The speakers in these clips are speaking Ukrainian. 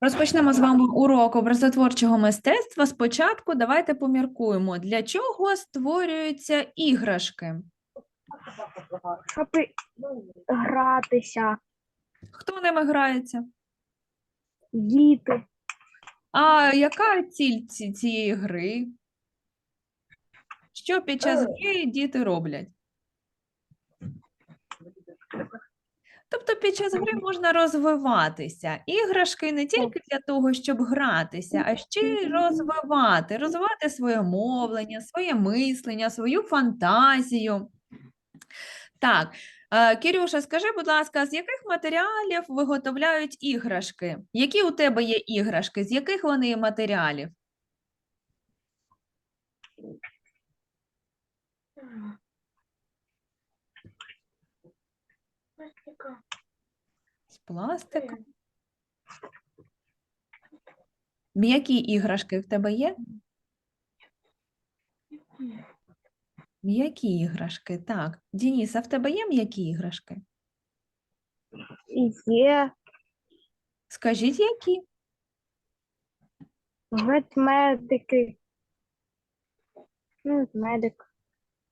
Розпочнемо з вами урок образотворчого мистецтва. Спочатку давайте поміркуємо, для чого створюються іграшки. щоб гратися, Хто ними грається? діти, А яка ціль ці- цієї гри? Що під час гри діти роблять? Тобто під час гри можна розвиватися. Іграшки не тільки для того, щоб гратися, а ще й розвивати, розвивати своє мовлення, своє мислення, свою фантазію. Так, е, Кирюша, скажи, будь ласка, з яких матеріалів виготовляють іграшки? Які у тебе є іграшки? З яких вони матеріалів? З пластика? М'які іграшки в тебе є? М'які іграшки, так. Дініса, в тебе є м'які іграшки? є Скажіть, які? ведмедики. Ну, Ведмедик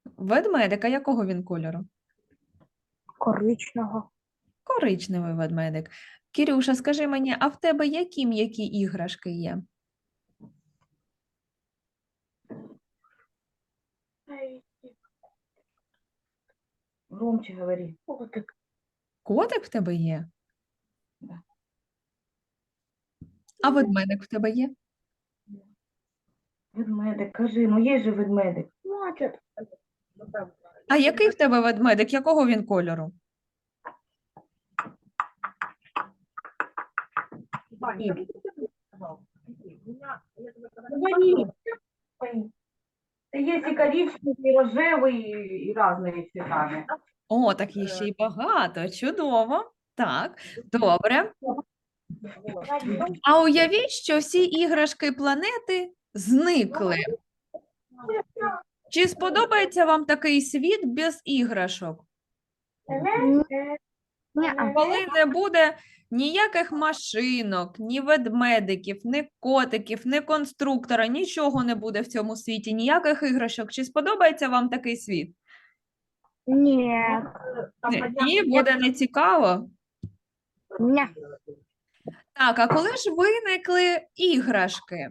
Ведмедика, якого він кольору? коричного. Коричневий ведмедик. Кирюша, скажи мені, а в тебе які м'які іграшки є? Громче говори. Котик. Котик в тебе є? Да. А ведмедик в тебе є? Ведмедик, кажи, ну є же ведмедик. Плачет. А який в тебе ведмедик? Якого він кольору? Говори. Есть и коричневый, и рожевый, и разные цветами. О, так є ще й багато. Чудово. Так, добре. А уявіть, що всі іграшки планети зникли. Чи сподобається вам такий світ без іграшок? Ні-а. Коли не буде ніяких машинок, ні ведмедиків, ні котиків, ні конструктора, нічого не буде в цьому світі, ніяких іграшок. Чи сподобається вам такий світ? Ні. Ні, буде нецікаво. Ні. Так, а коли ж виникли іграшки?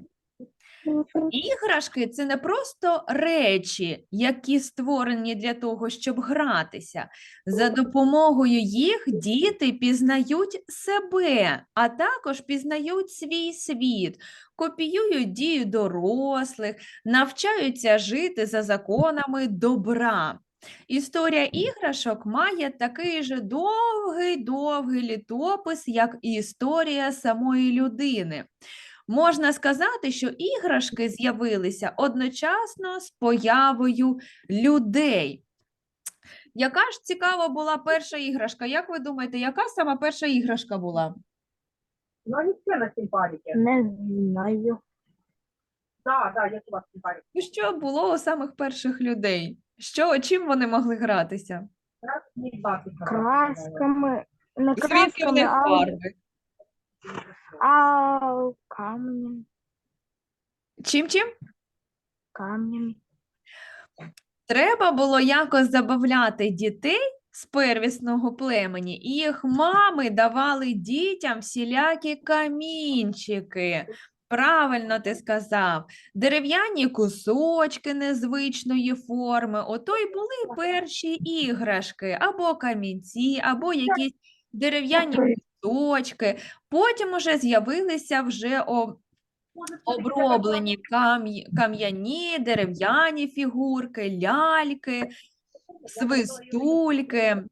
Іграшки це не просто речі, які створені для того, щоб гратися. За допомогою їх діти пізнають себе, а також пізнають свій світ, копіюють дію дорослих, навчаються жити за законами добра. Історія іграшок має такий же довгий-довгий літопис, як і історія самої людини. Можна сказати, що іграшки з'явилися одночасно з появою людей. Яка ж цікава була перша іграшка? Як ви думаєте, яка сама перша іграшка була? Ну, они все на симпатике. Не знаю. Да, да, я. Ну, Що було у самих перших людей? Що, чим вони могли гратися? Красками. Не Звідки в красками, них а, фарби? А камнем. Чим чим? Камнем. Треба було якось забавляти дітей з первісного племені, і їх мами давали дітям всілякі камінчики. Правильно ти сказав, дерев'яні кусочки незвичної форми. Ото й були перші іграшки, або камінці, або якісь дерев'яні кусочки. Потім уже з'явилися вже оброблені кам'яні, дерев'яні фігурки, ляльки, свистульки.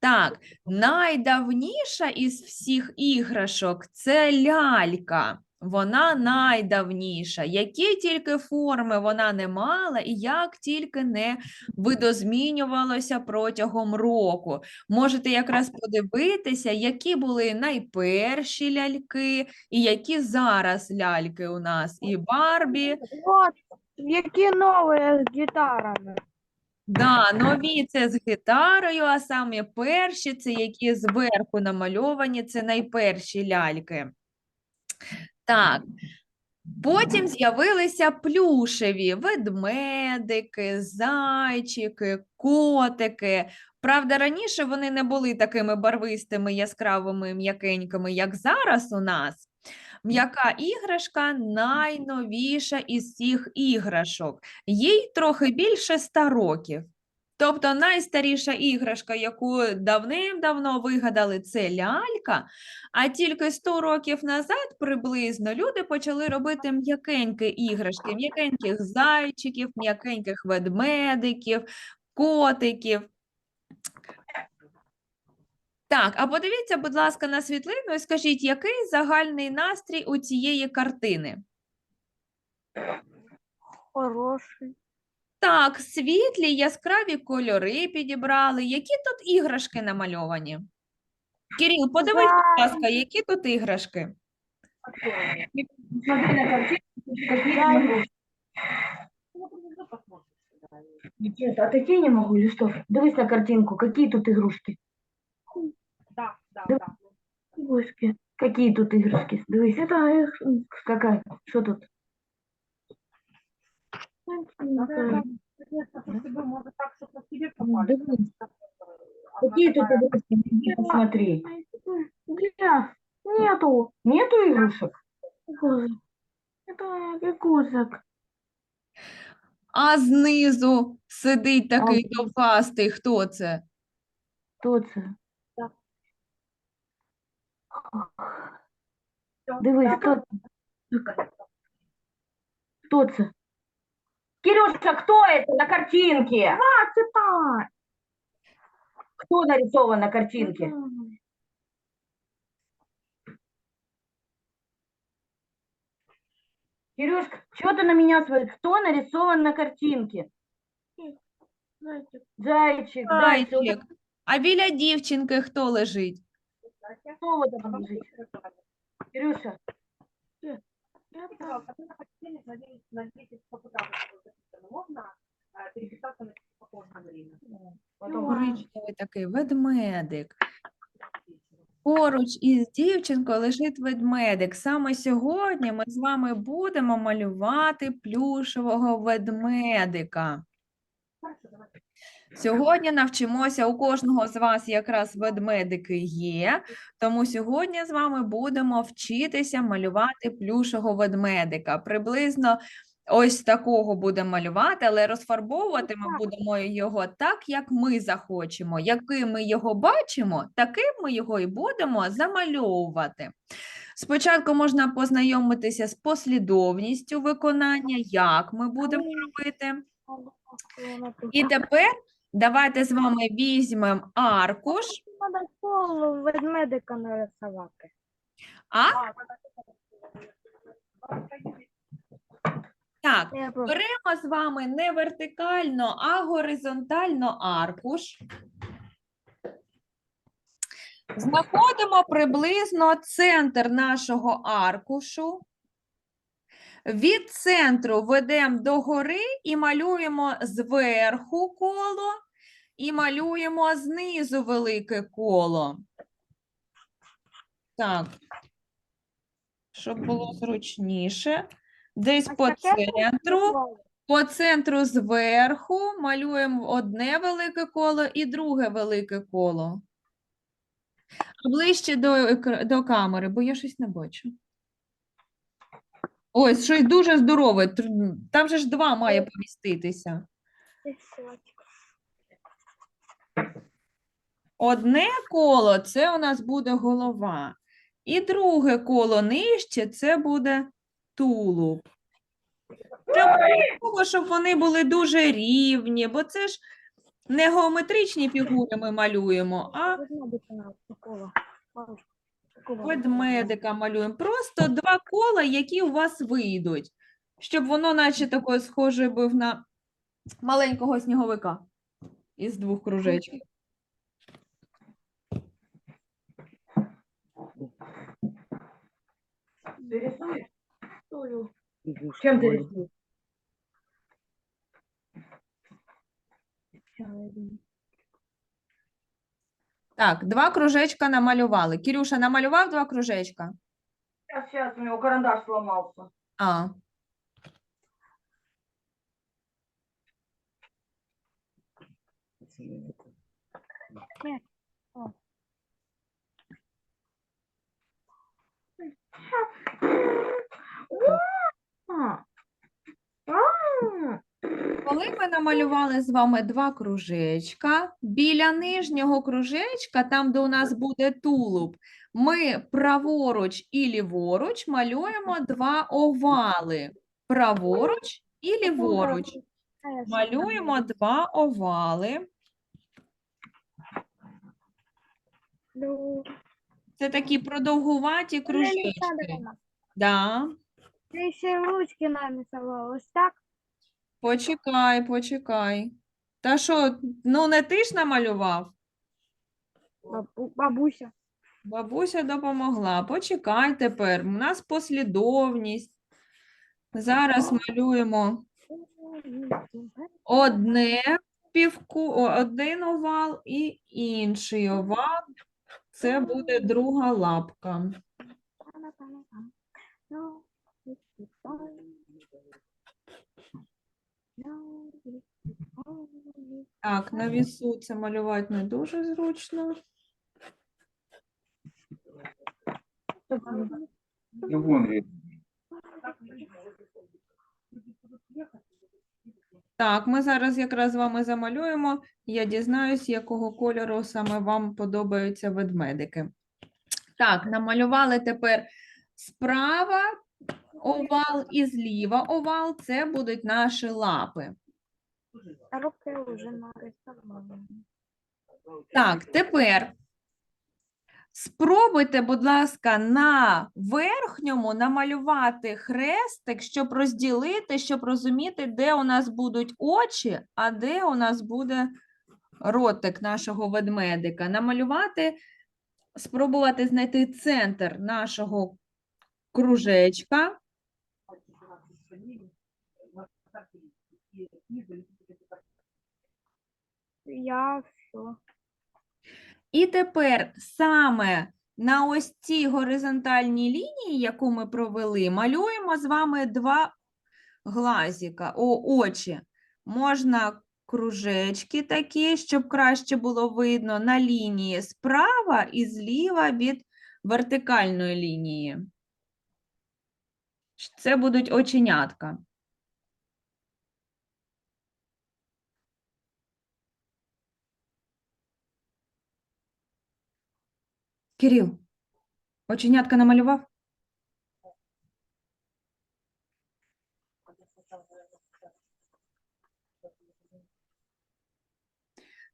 Так, найдавніша із всіх іграшок це лялька. Вона найдавніша. Які тільки форми вона не мала, і як тільки не видозмінювалося протягом року. Можете якраз подивитися, які були найперші ляльки, і які зараз ляльки у нас. І Барбі, От, які нові з гітарами. Да, нові це з гітарою, а саме перші це які зверху намальовані, це найперші ляльки. Так. Потім з'явилися плюшеві ведмедики, зайчики, котики. Правда, раніше вони не були такими барвистими, яскравими, м'якенькими, як зараз у нас. М'яка іграшка найновіша із всіх іграшок. Їй трохи більше ста років. Тобто найстаріша іграшка, яку давним-давно вигадали, це лялька, а тільки 100 років назад приблизно люди почали робити м'якенькі іграшки, м'якеньких зайчиків, м'якеньких ведмедиків, котиків. Так, а подивіться, будь ласка, на світлину і скажіть, який загальний настрій у цієї картини? Хороший. Так, світлі, яскраві кольори підібрали. Які тут іграшки намальовані? Кирил, подивись, будь ласка, які тут іграшки? Смотри на картинку, какие там игрушки. Нет, а такие не могу, или что? Дивись на картинку, какие тут игрушки? Да, да, Да. Игрушки. Какие тут игрушки? Дивись, это их- какая? Что тут? Так, попали. Дивись, Одна Какие тут игрушки? Иди Посмотри. Где? Нету. Нету игрушек? Это игрушек. А знизу сидить такий довгастий. Хто це? Кто це? Так. Всё, Дивись, хто це? Хто це? Кирюша, кто это на картинке? Это Кто нарисован на картинке? Кирюшка, что ты на меня смотришь? Кто нарисован на картинке? Зайчик. Зайчик, зайчик. А біля дівчинки хто лежить? Кто вот это лежит? Кирюша. Пожалуйста, вы на постели, надеюсь, на 10 попыталась записано. Можно э, переписаться на чуть попозже время? Потом Коричневий такий ведмедик. Поруч із дівчинкою лежить ведмедик. Саме сьогодні ми з вами будемо малювати плюшевого ведмедика. Хорошо, давайте. Сьогодні навчимося, у кожного з вас якраз ведмедики є, тому сьогодні з вами будемо вчитися малювати плюшевого ведмедика. Приблизно ось такого будемо малювати, але розфарбовувати ми будемо його так, як ми захочемо. Яким ми його бачимо, таким ми його і будемо замальовувати. Спочатку можна познайомитися з послідовністю виконання, як ми будемо робити. І тепер давайте з вами візьмемо аркуш. Треба коло ведмедика нарисувати. А так, беремо з вами не вертикально, а горизонтально аркуш. Знаходимо приблизно центр нашого аркушу. Від центру ведемо догори і малюємо зверху коло, і малюємо знизу велике коло. Так, щоб було зручніше. Десь по центру. По центру зверху малюємо одне велике коло і друге велике коло. Ближче до, екра- до камери, бо я щось не бачу. Ось, щось дуже здорове. тр- Там же ж два має поміститися. Одне коло це у нас буде голова. І друге коло нижче це буде тулуб. Треба щоб вони були дуже рівні, бо це ж не геометричні фігури ми малюємо, а Ведмедика малюємо. Просто два кола, які у вас вийдуть, щоб воно наче такое схоже був на маленького сніговика із двох кружечків. Ты рисуешь? Чем ты? Так, два кружечка намалювали. Кирюша намалював два кружечка? Сейчас, сейчас, у него карандаш сломался. А. А. Коли ми намалювали з вами два кружечка, біля нижнього кружечка, там, де у нас буде тулуб, ми праворуч і ліворуч малюємо два овали. Праворуч і ліворуч. Малюємо два овали. Це такі продовгуваті кружечки. Да. Ти ще ручки намісувала, ось так? Почекай, почекай. Та що, ну не ти ж намалював? Бабу- Бабуся. Бабуся допомогла. Почекай тепер. У нас послідовність. Зараз малюємо одне півку, о, один овал і інший овал. Це буде друга лапка. Так, на вісу це малювати не дуже зручно. Так, ми зараз якраз з вами замалюємо. Я дізнаюсь, якого кольору саме вам подобаються ведмедики. Так, намалювали тепер справа овал і зліва овал. Це будуть наші лапи. Руки вже нарисували. Так, тепер спробуйте, будь ласка, на верхньому намалювати хрестик, щоб розділити, щоб розуміти, де у нас будуть очі, а де у нас буде ротик нашого ведмедика. Намалювати, спробувати знайти центр нашого кружечка. Я все. І тепер саме на ось цій горизонтальній лінії, яку ми провели, малюємо з вами два глазіка, о, очі. Можна кружечки такі, щоб краще було видно на лінії справа і зліва від вертикальної лінії. Це будуть оченятка. Кирил, оченятка намалював?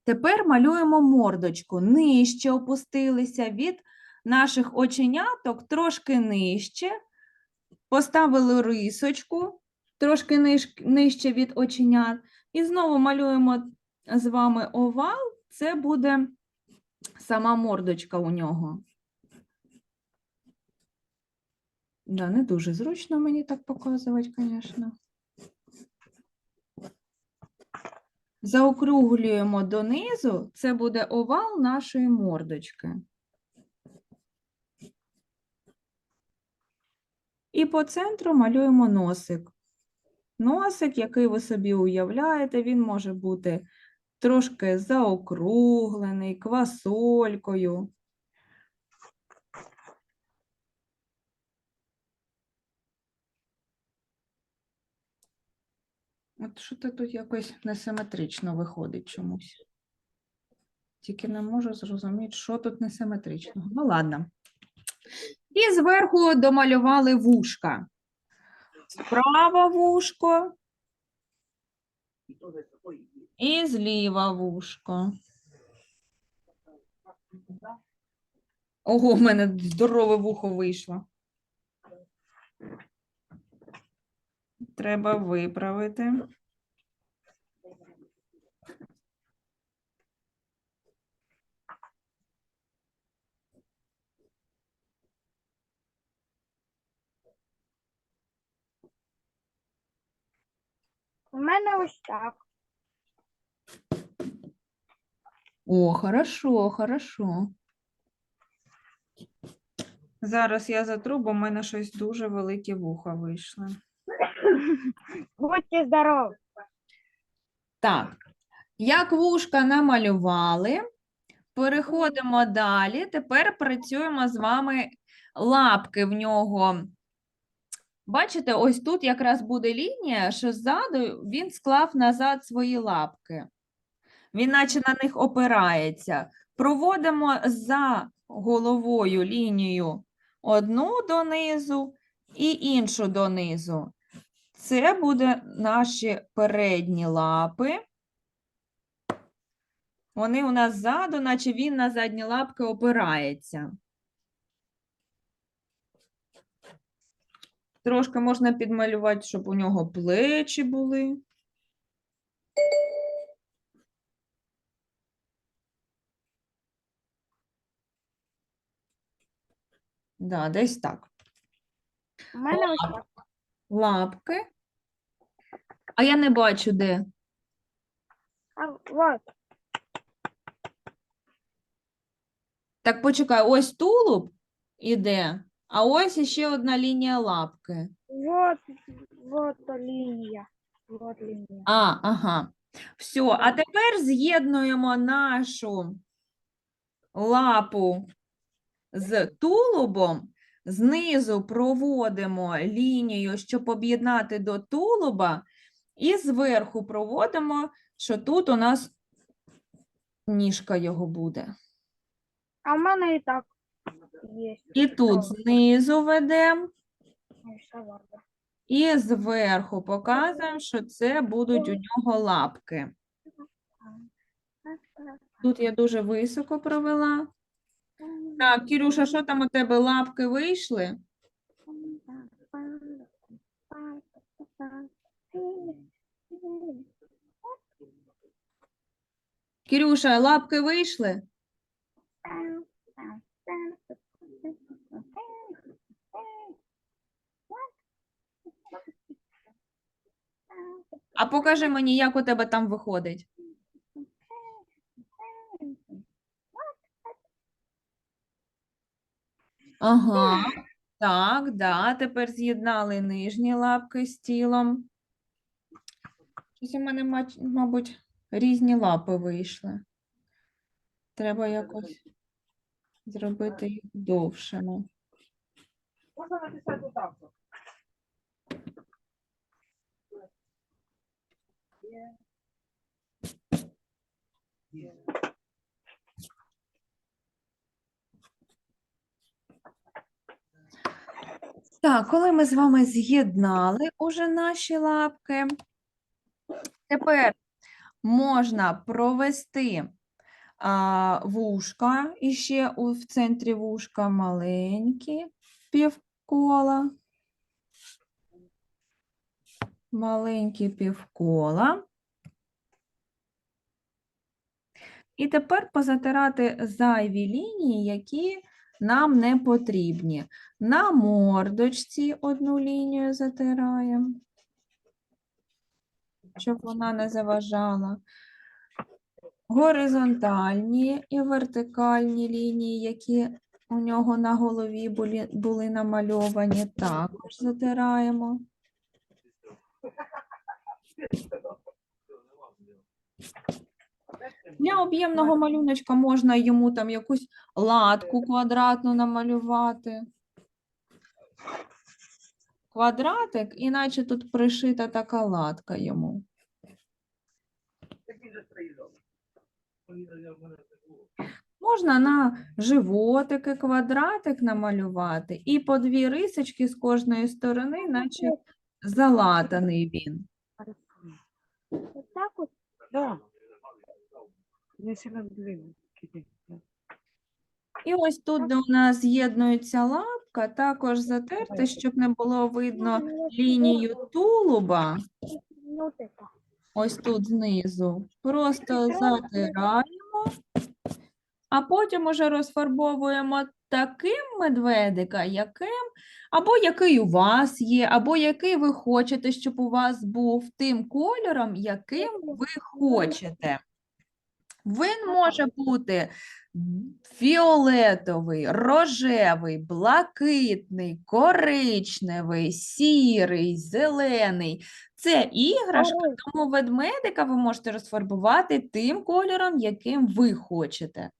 Тепер малюємо мордочку. Нижче опустилися від наших оченяток, трошки нижче. Поставили рисочку, трошки нижче від оченят. І знову малюємо з вами овал. Це буде сама мордочка у нього. Да, не дуже зручно мені так показувати, звісно. Заокруглюємо донизу, це буде овал нашої мордочки. І по центру малюємо носик. Носик, який ви собі уявляєте, він може бути трошки заокруглений, квасолькою. От що то тут якось несиметрично виходить чомусь. Тільки не можу зрозуміти, що тут несиметричного. Ну, ладно. І зверху домалювали вушка. Справа вушко і зліва вушко. Ого, в мене здорове вухо вийшло. Треба виправити. У мене ось так. О, хорошо, хорошо. Зараз я затру, бо в мене щось дуже велике вуха вийшло. Будьте здорові. Так, як вушка намалювали, переходимо далі. Тепер працюємо з вами лапки в нього. Бачите, ось тут якраз буде лінія, що ззаду він склав назад свої лапки. Він наче на них опирається. Проводимо за головою лінію одну донизу і іншу донизу. Це буде наші передні лапи. Вони у нас ззаду, наче він на задні лапки опирається. Трошки можна підмалювати, щоб у нього плечі були. Да, десь так. У мене ось так. Лапки. А я не бачу, де. А, вот. Так, почекай, ось тулуб іде, а ось іще одна лінія лапки. Вот, вот лінія. Вот лінія. А, ага. Все, а тепер з'єднуємо нашу лапу з тулубом, знизу проводимо лінію, щоб об'єднати до тулуба, і зверху проводимо, що тут у нас ніжка його буде. А в мене і так. І тут знизу ведемо. Ну. І зверху показуємо, що це будуть у нього лапки. Тут я дуже високо провела. Так, Кірюша, що там у тебе лапки вийшли? Кірюша, лапки вийшли? А покажи мені, як у тебе там виходить. Ага, так, да. Тепер з'єднали нижні лапки з тілом. Щось у мене, мабуть, різні лапи вийшли. Треба якось зробити їх довшими. Можна написати Так, коли ми з вами з'єднали уже наші лапки, тепер можна провести а, вушка, і ще в центрі вушка маленькі півкола. Маленькі півкола. І тепер позатирати зайві лінії, які нам не потрібні. На мордочці одну лінію затираємо, щоб вона не заважала. Горизонтальні і вертикальні лінії, які у нього на голові були, були намальовані, також затираємо. Для об'ємного малюночка можна йому там якусь латку квадратну намалювати. Квадратик, іначе тут пришита така латка йому. Можна на животики квадратик намалювати і по дві рисочки з кожної сторони, наче залатаний він. Вот так от. Да. Я сильно длинный. І ось тут, де у нас з'єднується лапка, також затерти, щоб не було видно лінію тулуба. Ну, типа. ось тут знизу. Просто затираємо, а потім уже розфарбовуємо таким медведика, яким, або який у вас є, або який ви хочете, щоб у вас був тим кольором, яким ви хочете. Він може бути фіолетовий, рожевий, блакитний, коричневий, сірий, зелений. Це іграшка, тому ведмедика ви можете розфарбувати тим кольором, яким ви хочете.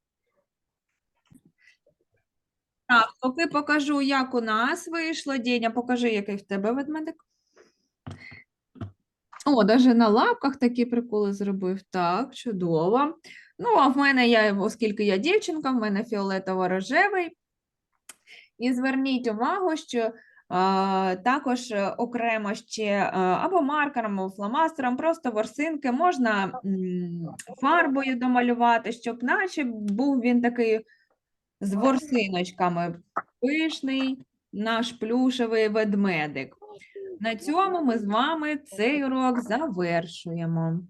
Так, поки покажу, як у нас вийшло. Деня, покажи, який в тебе ведмедик. О, навіть на лапках такі приколи зробив. Так, чудово. Ну, а в мене, я, оскільки я дівчинка, в мене фіолетово-рожевий. І зверніть увагу, що а, також е, окремо ще е, або маркером, або фломастером, просто ворсинки можна м, фарбою домалювати, щоб наче був він такий з ворсиночками. Пишний наш плюшевий ведмедик. На цьому ми з вами цей урок завершуємо.